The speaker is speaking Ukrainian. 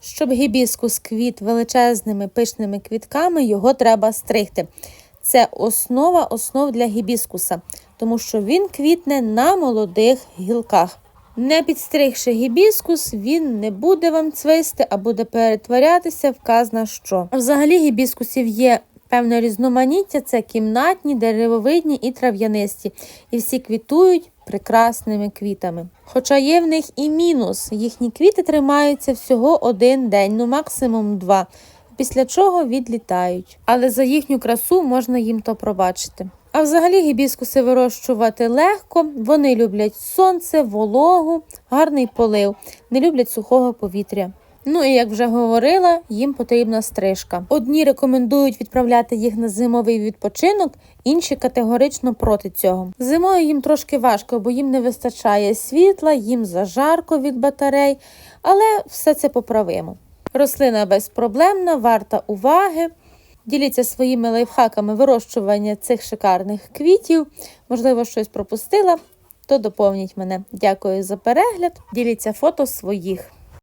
Щоб гібіскус квіт величезними пишними квітками, його треба стригти. Це основа основ для гібіскуса, тому що він квітне на молодих гілках. Не підстригши гібіскус, він не буде вам цвисти, а буде перетворятися в казна що. Взагалі гібіскусів є певне різноманіття: це кімнатні, деревовидні і трав'янисті. І всі квітують прекрасними квітами. Хоча є в них і мінус. Їхні квіти тримаються всього один день, ну максимум два. Після чого відлітають. Але за їхню красу можна їм то пробачити. А взагалі гібіскуси вирощувати легко, вони люблять сонце, вологу, гарний полив, не люблять сухого повітря. Ну і як вже говорила, їм потрібна стрижка. Одні рекомендують відправляти їх на зимовий відпочинок, інші категорично проти цього. Зимою їм трошки важко, бо їм не вистачає світла, їм зажарко від батарей, але все це поправимо. Рослина безпроблемна, варта уваги. Діліться своїми лайфхаками вирощування цих шикарних квітів. Можливо, щось пропустила, то доповніть мене. Дякую за перегляд. Діліться фото своїх.